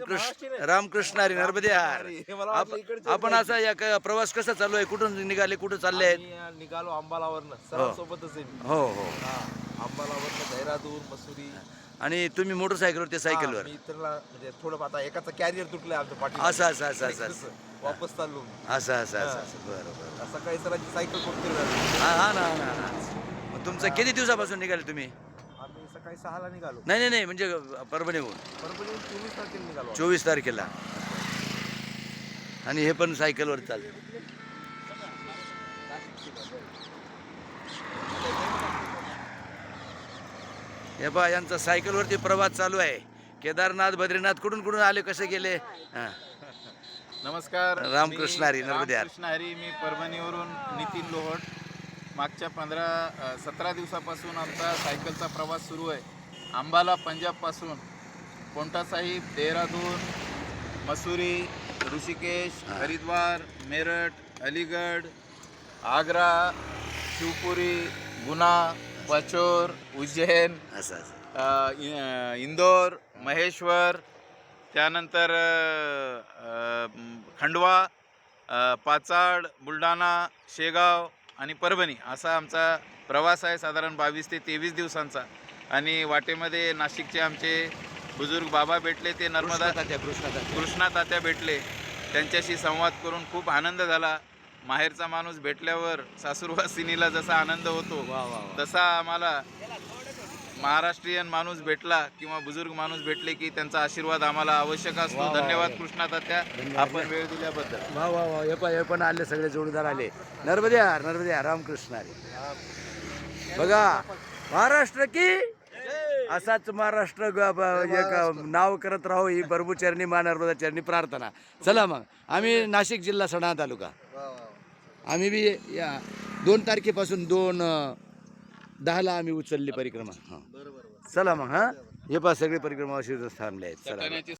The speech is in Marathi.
रामकृष्ण रामकृष्ण हरी नर्मदे हार। हे आप- आपण असा या क- प्रवास कसा चालू आहे? कुठून निघाले? कुठून चालले आहेत? अं, निघालो अंबालावरनं. सर्वांसोबतच आहे मी. हो हो. हा अंबालावरनं देहरादून मसुरी. आणि तुम्ही मोटरसायकलवर ते सायकलवर? हा, मी इतरला म्हणजे थोडं आता एकाचा कॅरियर तुटलंय आमच्या पाठी असं असं असं असं असं. वापस चाललो मी. असं असं असं असं. बरं बरं. सकाळी सरांची सायकल कोणतरी झाली हा हा ना हा ना हा. ना. मग तुमचं किती दिवसापासून निघाले तुम्ही? आम्ही सकाळी सहाला निघालो. नाही नाही नाही म्हणजे परभणीहून परभणी चोवीस तारखेला निघालो चोवीस तारखेला. आणि हे पण सायकलवर चालतं हे पहा यांचा सायकलवरती प्रवास चालू आहे. केदारनाथ बद्रीनाथ कुठून कुठून आले कसे गेले? हा. नमस्कार. रामकृष्ण मी हरी, नर्मदे हरी मी परभणीवरून नितीन लोहट. मागच्या पंधरा सतरा दिवसापासून आमचा सायकलचा प्रवास सुरू आहे. अंबाला पंजाबपासून कोंटा साहिब देहरादून मसुरी ऋषिकेश हरिद्वार मेरठ अलीगड आग्रा शिवपुरी गुना पचोर उज्जैन असं इंदोर महेश्वर त्यानंतर खंडवा पाचाड बुलढाणा शेगाव आणि परभणी असा आमचा प्रवास आहे साधारण बावीस ते तेवीस दिवसांचा. आणि वाटेमध्ये नाशिकचे आमचे बुजुर्ग बाबा भेटले ते नर्मदा कृष्णा कृष्णा कृष्णा तात्या भेटले. त्यांच्याशी संवाद करून खूप आनंद झाला. माहेरचा माणूस भेटल्यावर सासूरवासिनीला जसा आनंद होतो वा वा. तसा आम्हाला महाराष्ट्रीयन माणूस भेटला किंवा बुजुर्ग माणूस भेटले की त्यांचा आशीर्वाद आम्हाला आवश्यक असतो. धन्यवाद. कृष्णा तात्या. आपण वेळ दिल्याबद्दल. वा वा वा. हे पण हे पण आले सगळे जोडीदार आले. नर्मदे हार नर्मदे हार रामकृष्ण हरी. बघा महाराष्ट्र की? असाच महाराष्ट्र ग- ब- एक नाव करत राहो ही बरबुचरणी मा नर्मदा चरणी प्रार्थना. चला मग. आम्ही नाशिक जिल्हा सडा तालुका. आम्ही बी या दोन तारखेपासून दोन अं, दहाला आम्ही उचलली परिक्रमा. हां. चला मग हां. हे पा सगळे परिक्रमा अशी थांबले आहेत. चला